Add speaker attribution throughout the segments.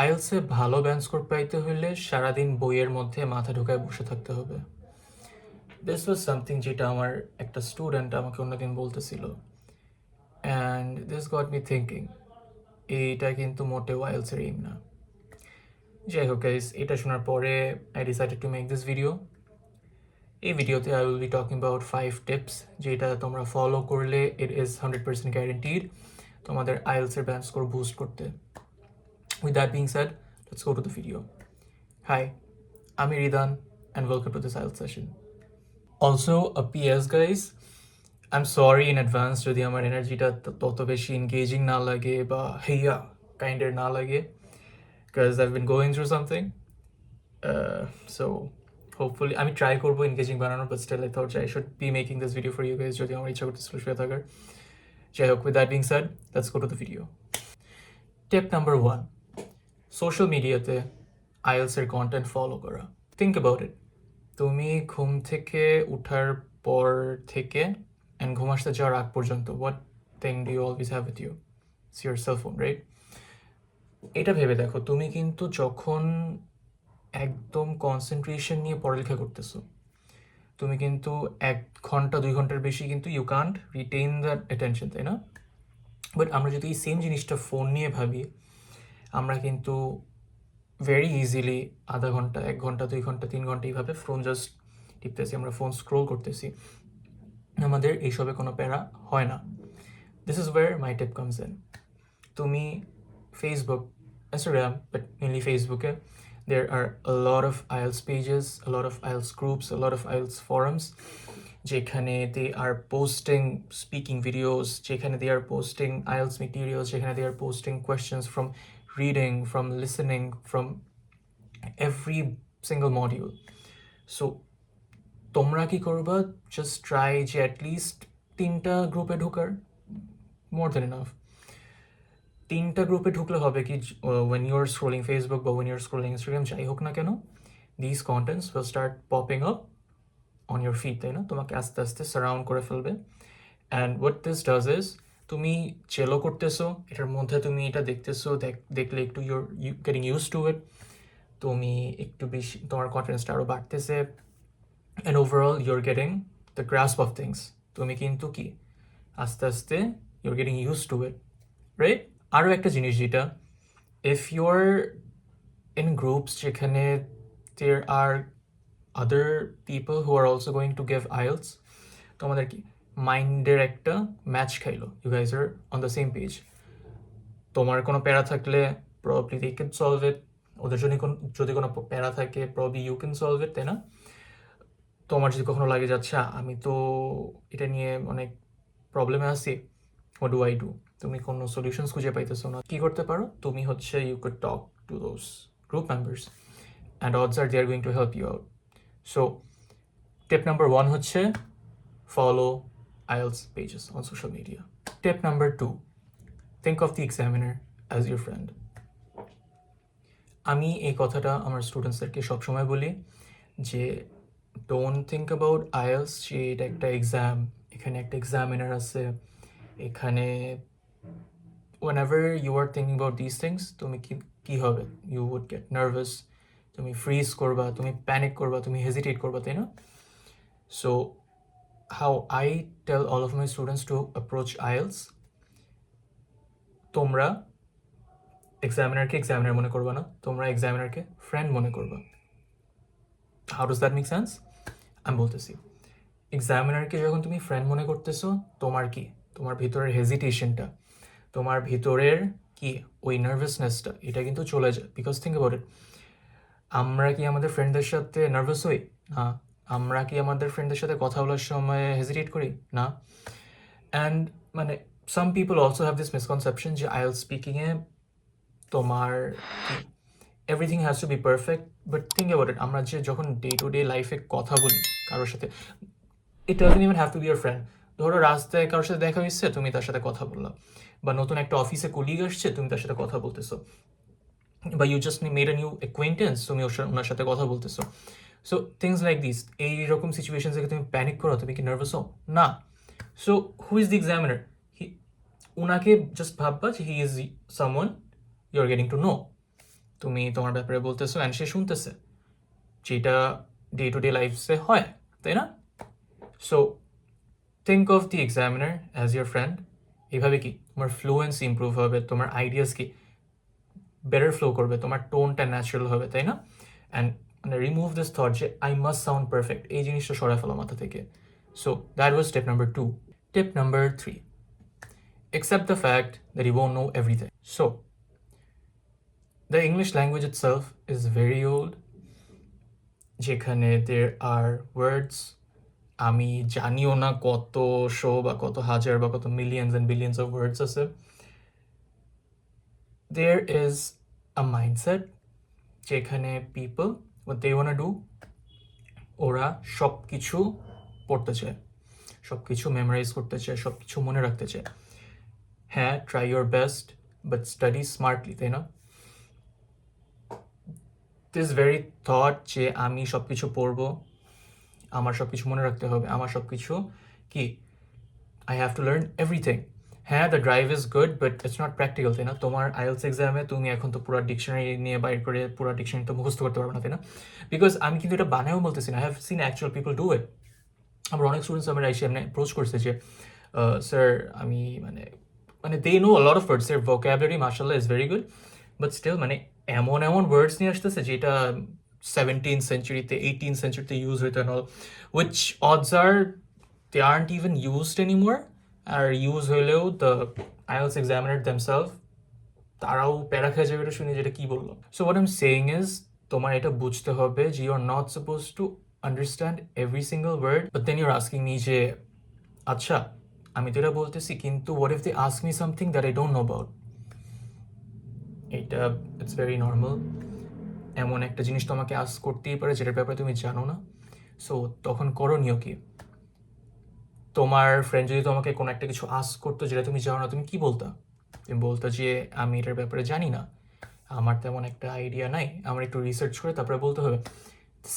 Speaker 1: আইএলসে ভালো band score পাইতে হলে সারাদিন বইয়ের মধ্যে মাথা ঢুকায় বসে থাকতে হবে। দিস ওয়াজ সামথিং যেটা আমার একটা স্টুডেন্ট আমাকে অন্যদিন বলতেছিল। And this got me thinking এইটা কিন্তু মোটেও আইএলসের এইম না। যাই হোক গাইস এটা শোনার পরে I decided to make this video এই ভিডিওতে I will be talking about five tips যেটা তোমরা ফলো করলে it is hundred percent guaranteed তোমাদের আইএলসের ব্যান্ড স্কোর বুস্ট করতে। That being said let's go to the video hi আমি Ridan and welcome to this IELTS session also uh P S guys I'm sorry in advance যদি আমার এনার্জিটা তত বেশি engaging না লাগে বা হেয়া কাইন্ডের না লাগে because I've been going through something so hopefully আমি ট্রাই করব এনগেজিং বানানোর but still I thought I should be making this video for you guys যদি আমার ইচ্ছা করতেছিল শুয়ে থাকার। যাই হোক with that being said let's go to the video tip number one social মিডিয়াতে আইএলসের কন্টেন্ট ফলো করা। থিঙ্ক অ্যাবাউট ইট তুমি ঘুম থেকে উঠার পর থেকে অ্যান্ড ঘুম আসতে যাওয়ার আগ পর্যন্ত what thing do you always have with you it's your cellphone right এটা ভেবে দেখো, তুমি কিন্তু যখন একদম কনসেন্ট্রেশন নিয়ে পড়ালেখা করতেছো, তুমি কিন্তু এক ঘণ্টা, দুই ঘণ্টার বেশি কিন্তু you can't retain that attention তাই না? বাট আমরা যদি এই সেম জিনিসটা ফোন নিয়ে ভাবি আমরা কিন্তু ভেরি ইজিলি আধা ঘণ্টা, এক ঘণ্টা, দুই ঘণ্টা, তিন ঘণ্টা এইভাবে ফোন জাস্ট টিপতেছি, আমরা ফোন স্ক্রোল করতেছি। আমাদের এইসবে কোনো প্যারা হয় না। This is where my tip comes তুমি ফেসবুক ইনস্টাগ্রাম বাট মেনলি ফেসবুকে there are lot of IELTS pages lot of IELTS groups lot of IELTS forums যেখানে they are posting speaking videos যেখানে they are posting IELTS materials যেখানে they are posting questions from reading, from listening, from every single module. So তোমরা কি করবা just try যে at least তিনটা গ্রুপে ঢোকার মোর দেন এনাফ তিনটা গ্রুপে ঢুকলে হবে কি ওয়েন ইউর স্ক্রোলিং ফেসবুক বা ওয়েন ইউর স্ক্রোলিং ইনস্টাগ্রাম যাই হোক না কেন this contents will start popping up on your feed তাই না তোমাকে আস্তে আস্তে সারাউন্ড করে ফেলবে and what this does is তুমি চেলো করতেছো, এটার মধ্যে তুমি এটা দেখতেছো দেখলে একটু you're you getting used to it তুমি একটু বেশি, তোমার কনফিডেন্সটা আরও বাড়তেছে and overall you're getting the grasp of things তুমি কিন্তু কি, আস্তে আস্তে you're getting used to it right আরও একটা জিনিস যেটা ইফ ইউর ইন গ্রুপস যেখানে there are other people who are also going to give IELTS তোমাদের কি মাইন্ডের একটা ম্যাচ খাইলো। You guys are on the same page তোমার কোনো প্যারা থাকলে probably they can solve it ওদের যদি কোনো যদি কোনো প্যারা থাকে probably you can solve it তাই না? তোমার যদি কখনো লাগে যাচ্ছে আমি তো এটা নিয়ে অনেক প্রবলেমে আছি হোয়াট ডু আই ডু তুমি কোনো সলিউশনস খুঁজে পাইতেছো না। কী করতে পারো? তুমি হচ্ছে you could talk to those group members and odds are they are going to help you out so tip number one হচ্ছে follow IELTS pages on social media tip number two think of the examiner as your friend আমি এই কথাটা আমার স্টুডেন্টসদেরকে সবসময় বলি যে don't think about IELTS যে এটা একটা এক্সাম এখানে একটা এক্সামিনার আছে, এখানে whenever you are thinking about these things, তুমি কি কি হবে? ইউ উড গেট নার্ভাস তুমি ফ্রিজ করবা, তুমি প্যানিক করবা, তুমি হেজিটেট করবা, তাই না? So how I tell all of my students to approach IELTS তোমরা এক্সামিনারকে এক্সামিনার মনে করবা না, তোমরা এক্সামিনারকে ফ্রেন্ড মনে করবা। How does that make sense আমি বলতেছি এক্সামিনারকে যখন তুমি ফ্রেন্ড মনে করতেছো, তোমার কি? তোমার ভিতরের হেজিটেশনটা তোমার ভিতরের কি? ওই নার্ভাসনেসটা এটা কিন্তু চলে যায়। বিকজ থিঙ্ক অ্যাবাউট ইট আমরা কি আমাদের ফ্রেন্ডদের সাথে নার্ভাস হই? না। আমরা কি আমাদের ফ্রেন্ডদের সাথে কথা বলার সময় হেজিটেট করি? না. অ্যান্ড মানে some people also have this misconception যে আইএল স্পিকিংয়ে তোমার everything has to be perfect but think about it আমরা যে যখন ডে টু ডে লাইফে কথা বলি কারোর সাথে it doesn't even have to be your friend ধরো রাস্তায় কারোর সাথে দেখা হয়েছে, তুমি তার সাথে কথা বললা। বা নতুন একটা অফিসে কলিগ আসছে, তুমি তার সাথে কথা বলতেছো। বা you just made a new acquaintance তুমি ওর ওনার সাথে কথা বলতেছো। সো থিংস লাইক দিস এইরকম সিচুয়েশন থেকে তুমি প্যানিক করো, তুমি কি নার্ভাস হও? না. So who is the examiner he ওনাকে জাস্ট ভাববা যে he is someone you are getting to know তুমি তোমার ব্যাপারে বলতেছো অ্যান্ড সে শুনতেছে যেটা ডে টু ডে লাইফসে হয়, তাই না? So think of the examiner as your friend এভাবে কি? তোমার ফ্লুয়েন্সি ইম্প্রুভ হবে, তোমার আইডিয়াস কি? বেটার ফ্লো করবে, তোমার টোনটা ন্যাচারাল হবে, তাই না? অ্যান্ড মানে রিমুভ দিস থট যে আই মাস্ট সাউন্ড পারফেক্ট এই জিনিসটা সরাই ফেলো মাথা থেকে so that was step number two tip number three accept the fact that you won't know everything. So, the English language itself is very old. যেখানে there are words আমি জানিও না কতশো বা কত হাজার বা কত millions and billions of words আছে there is a mindset যেখানে people what they wanna do, ওরা সব কিছু পড়তে চায় সব কিছু মেমোরাইজ করতে চায় সব কিছু মনে রাখতে চায়। হ্যাঁ try your best but study smartly তাই না? দিস ভেরি থট যে আমি সব কিছু পড়ব, আমার সব কিছু মনে রাখতে হবে, আমার সব কিছু কি? I have to learn everything হ্যাঁ the drive is good but it's not practical তাই না? তোমার আইএলস এক্সামে তুমি এখন তো পুরো ডিকশনারি নিয়ে বাইর করে পুরো ডিকশনারি তো মুখস্থ করতে পারবে না, তাই না? বিকজ আমি কিন্তু এটা বানায়ও বলতেছি না। I have seen actual people do it আমার অনেক স্টুডেন্টস আমার এসে এমনি অ্যাপ্রোচ করছে যে স্যার আমি মানে মানে they know lot of words এর ভোকাবুলারি মার্শাল্লাহ is very good but still মানে এমন এমন ওয়ার্ডস নিয়ে আসতেছে যেটা সেভেন্টিন সেঞ্চুরিতে এইটিন সেঞ্চুরিতে ইউজ হইতো all which words are they aren't even used anymore R use হইলেও দ্য আইএলস এক্সামিনার দেমসেলফ তারাও প্যারা খেয়ে যাবে এটা শুনে যেটা কি বলল। So what am saying is তোমার এটা বুঝতে হবে যে you are not supposed to understand every single word but then you're asking me যে আচ্ছা আমি তো এটা বলতেছি, কিন্তু what if they ask me something that I don't know about এটা ইটস ভেরি নর্মাল এমন একটা জিনিস তোমাকে আস করতেই পারে, যেটার ব্যাপারে তুমি জানো না। সো তখন করণীয় কি? তোমার ফ্রেন্ড যদি তোমাকে কোনো একটা কিছু আস করতো, যেটা তুমি জানো না, তুমি কি বলতা? তুমি বলতো যে, আমি এটার ব্যাপারে জানি না। আমার তেমন একটা আইডিয়া নাই। আমার একটু রিসার্চ করে তারপরে বলতে হবে।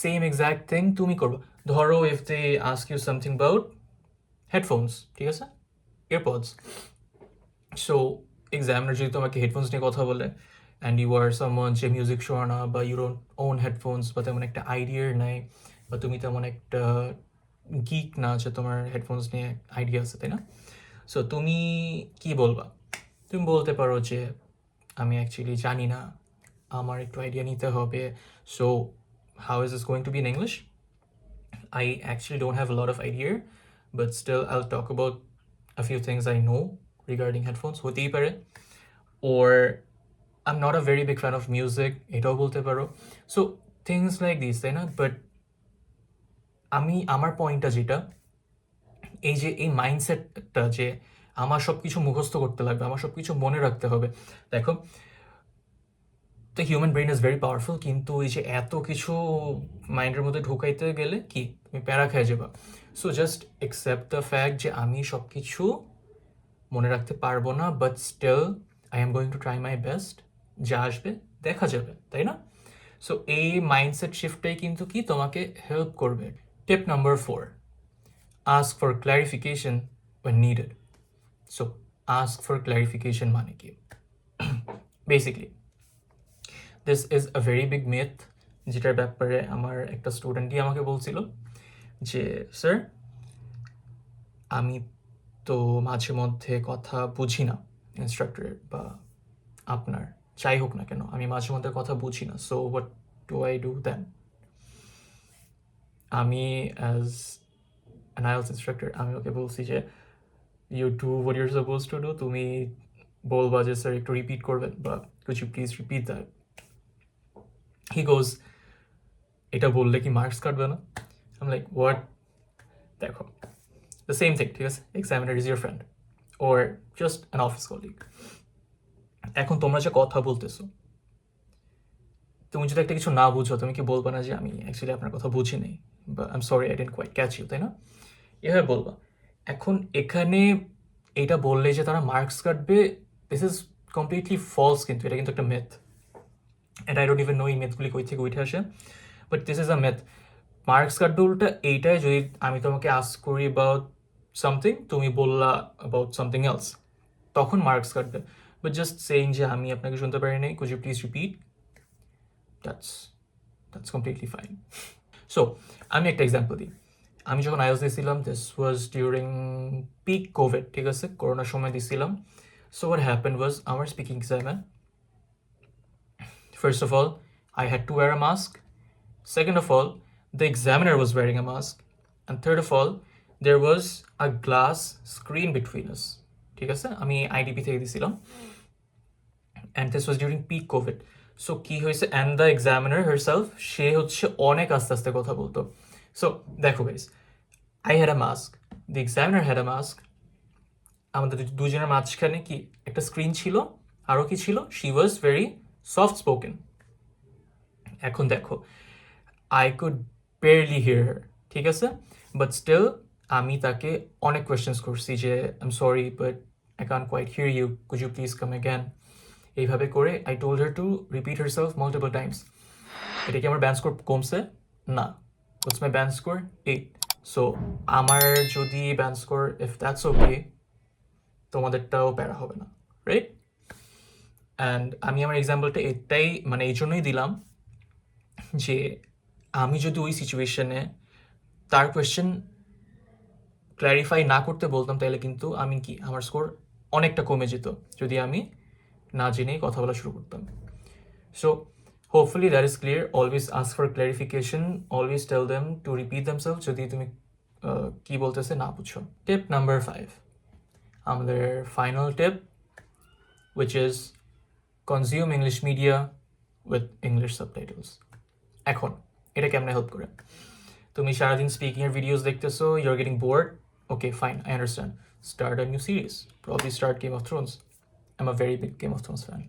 Speaker 1: সেম এক্স্যাক্ট থিং তুমি করব। ধরো if they ask you something about headphones ঠিক আছে? এয়ারপডস সো এক্সামিনার যদি তোমাকে হেডফোনস নিয়ে কথা বলে অ্যান্ড ইউ আর সামন যে মিউজিক শো না, বা ইউর ওন হেডফোনস বা তেমন একটা আইডিয়ার নাই, বা তুমি তেমন একটা গিক না যে তোমার হেডফোনস নিয়ে আইডিয়া আছে তাই না সো তুমি কি বলবা তুমি বলতে পারো যে আমি অ্যাকচুয়ালি জানি না আমার একটু আইডিয়া নিতে হবে so how is is going to be in English actually don't have a lot of idea, but still I'll talk about a few things I know regarding headphones. হতেই পারে or I'm not a very big fan of music এটাও বলতে পারো so things like this তাই না but আমি, আমার পয়েন্টটা যেটা, এই যে, এই মাইন্ডসেটটা যে আমার সব কিছু মুখস্থ করতে লাগবে, আমার সব কিছু মনে রাখতে হবে। দেখো the human brain is very powerful কিন্তু এই যে এত কিছু মাইন্ডের মধ্যে ঢুকাইতে গেলে কি? তুমি প্যারা খেয়ে যাবা। So just accept the fact যে আমি সব কিছু মনে রাখতে পারব না but still I am going to try my best যা আসবে, দেখা যাবে, তাই না? সো এই মাইন্ডসেট শিফটটাই কিন্তু কি তোমাকে হেল্প করবে। Tip number four ask for clarification when needed so ask for clarification মানে basically this is a very big myth যেটার ব্যাপারে আমার একটা স্টুডেন্টই আমাকে বলছিল যে স্যার আমি তো মাঝে মধ্যে কথা বুঝি না ইনস্ট্রাক্টরের বা আপনার। যাই হোক না কেন, আমি মাঝে মধ্যে কথা বুঝি না so what do I do then আমি অ্যাজ অ্যান আইএলস ইনস্ট্রাক্টর আমি ওকে বলছি যে you do what you're supposed to do তুমি বলবা যে স্যার একটু রিপিট করবেন, বা you please repeat that he goes এটা বললে কি মার্কস কাটবে না? আম লাইক হোয়াট দেখো দ্য সেম থিং ঠিক আছে? Examiner is your friend or just an office colleague এখন তোমরা যে কথা বলতেছো, তুমি যদি একটা কিছু না বুঝো, তুমি কি বলবা না যে, আমি অ্যাকচুয়ালি আপনার কথা বুঝি নেই? বা I am sorry I didn't quite catch you তাই না? এভাবে বলবা। এখন এখানে এটা বললে যে তারা মার্কস কাটবে দিস ইজ কমপ্লিটলি ফলস কিন্তু, এটা কিন্তু একটা myth and I don't even know এই মেথগুলি কই থেকে উঠে আসে। But this is a myth marks কাটবে উল্টা, এইটাই যদি আমি তোমাকে আস্ক করি অ্যাবাউট সামথিং তুমি বললা অ্যাবাউট সামথিং এলস তখন মার্কস কাটবে। বাট জাস্ট সেইং যে আমি আপনাকে শুনতে পারি নাই could you please repeat that's that's completely fine so আমি একটা এক্সাম্পল দিই আমি যখন আইএলস দিয়েছিলাম this was during peak COVID ঠিক আছে করোনার সময় দিয়েছিলাম সো হোয়াট হ্যাপেন ওয়াজ আমার স্পিকিং এক্সামে First of all, I had to wear a mask. Second of all, the examiner was wearing a mask. And third of all, there was a glass screen between us. ঠিক আছে আমি IDP থেকে দিছিলাম and this was during peak Covid so কি হয়েছে? And the examiner herself সে হচ্ছে অনেক আস্তে আস্তে কথা বলতো। সো দেখো guys I had a mask the examiner had a mask আমাদের দুজনের মাঝখানে কি একটা স্ক্রিন ছিল? আরও কি ছিল? She was very soft spoken এখন দেখো I could barely hear her ঠিক আছে? বাট স্টিল আমি তাকে অনেক কোয়েশ্চেন্স করছি যে I am sorry but I can't quite hear you could you please come again এইভাবে করে I told her to repeat herself multiple times এটা কি আমার ব্যান্ড স্কোর কমছে? না। What's my band score eight so আমার যদি band score if that's okay তোমাদেরটাও প্যারা হবে না। রাইট অ্যান্ড আমি আমার এক্সাম্পলটা এটাই মানে এই জন্যই দিলাম যে আমি যদি ওই সিচুয়েশনে তার কোয়েশ্চেন ক্ল্যারিফাই না করতে বলতাম, তাহলে কিন্তু আমি কি, আমার স্কোর অনেকটা কমে যেত। যদি আমি না জেনেই কথা বলা শুরু করতাম। So hopefully that is clear always ask for clarification always tell them to repeat themselves যদি তুমি কি বলতেছে না বুঝছ। টিপ নাম্বার ফাইভ আমাদের final tip which is consume English media with English subtitles. এখন, এটা কেমনে হেল্প করে? তুমি সারাদিন স্পিকিং এর ভিডিওস দেখতেছো you're getting bored okay fine I understand start a new series probably start Game of Thrones am a very big Game of Thrones fan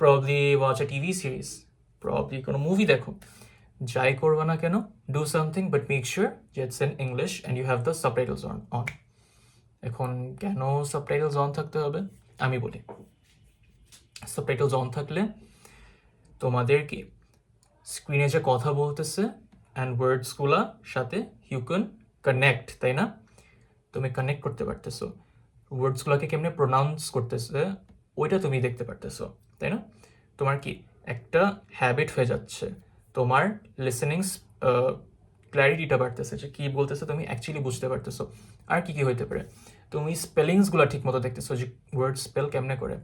Speaker 1: probably watch a TV series probably কোনো movie দেখো। যাই করবা না কেন? Do something but make sure যে it's in English and you have the subtitles on on এখন কেন subtitles on থাকতে হবে? আমি বলি। সাবটাইটেলস অন থাকলে তোমাদের কি? স্ক্রিনে যে কথা বলতেছে অ্যান্ড ওয়ার্ডসগুলা সাথে ইউ ক্যান কানেক্ট তাই না? তুমি কানেক্ট করতে পারতেছো। ওয়ার্ডসগুলোকে কেমনে প্রোনাউন্স করতেছে, ওইটা তুমি দেখতে পারতেছো, তাই না? তোমার কি একটা হ্যাবিট হয়ে যাচ্ছে, তোমার লিসেনিংস ক্ল্যারিটিটা বাড়তেছে যে কী বলতেছে তুমি অ্যাকচুয়ালি বুঝতে পারতেছো, আর কি কি হইতে পারে। তুমি স্পেলিংসগুলো ঠিক মতো দেখতেছো যে ওয়ার্ড স্পেল কেমনে করে।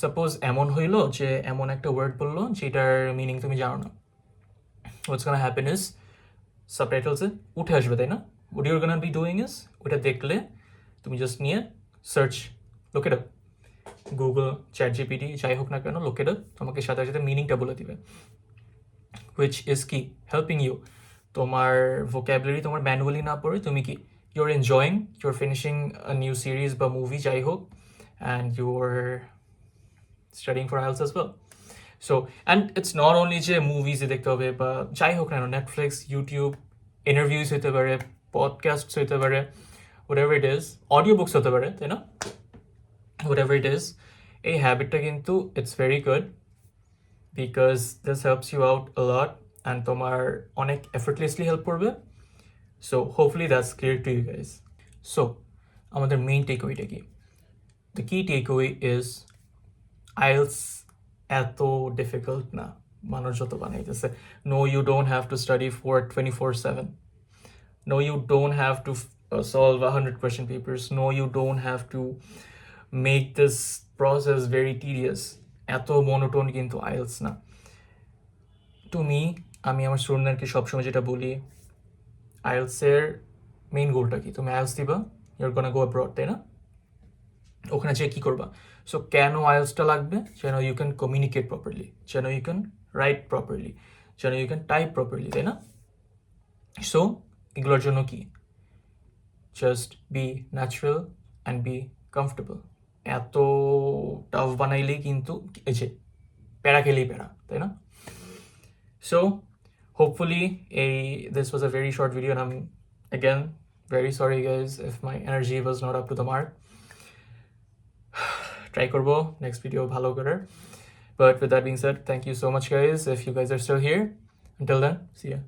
Speaker 1: সাপোজ এমন হইল যে এমন একটা ওয়ার্ড বলল যেটার মিনিং তুমি জানো না। হোয়াটস গানা হ্যাপেন ইজ সাবটাইটেলসে উঠে আসবে, তাই না? What you're gonna be doing is ওটা দেখলে তুমি জাস্ট নিয়ে search look it up Google ChatGPT যাই হোক না কেন আপ তোমাকে সাথে সাথে মিনিংটা বলে দিবে। হুইচ ইজ কি হেল্পিং ইউ তোমার ভোক্যাবুলারি তোমার ম্যানুয়ালি না পড়ে, তুমি কি? You're enjoying you're finishing new series বা মুভি যাই হোক and you're studying for as well. So and it's not only যে মুভিজে দেখতে হবে বা যাই হোক না নেটফ্লিক্স ইউটিউব ইন্টারভিউস হতে পারে পডকাস্ট হতে পারে ever it is audio books হতে পারে, তাই না? এভার ইট ইজ এই হ্যাবিটটা কিন্তু it's very good because this helps you out lot and তোমার অনেক এফর্টলেসলি হেল্প করবে। So hopefully that's clear to you guys so আমাদের মেইন টেক ওয়েটা কি? The key takeaway is IELTS এত ডিফিকাল্ট না। মানুষ যত বানাইতেছে। No you don't have to study for twenty four seven no you don't have to solve a hundred question papers. No, you don't have to make this process very tedious. এত monotone কিন্তু IELTS না। তুমি আমি আমার স্টুডেন্টদেরকে সবসময় যেটা বলি আইএলসের মেইন গোলটা কি? তুমি আইএলস দিবা ইউর গোনা গো অ্যাব্রড তাই না? ওখানে যেয়ে কী করবা? সো কেন আইএলসটা লাগবে? যেন ইউ ক্যান কমিউনিকেট প্রপারলি যেন ইউ ক্যান রাইট প্রপারলি যেন ইউ ক্যান টাইপ প্রপারলি তাই না? সো এগুলোর জন্য কি? Just be natural and B comfortable এত টাফ বানাইলেই কিন্তু এই যে প্যারা খেলেই প্যারা তাই না? So this was a very short video, and I'm again very sorry guys if my energy was not up to the mark. Try করবো next video ভালো but with that being said thank you so much guys if you guys are still here. Until then see ya.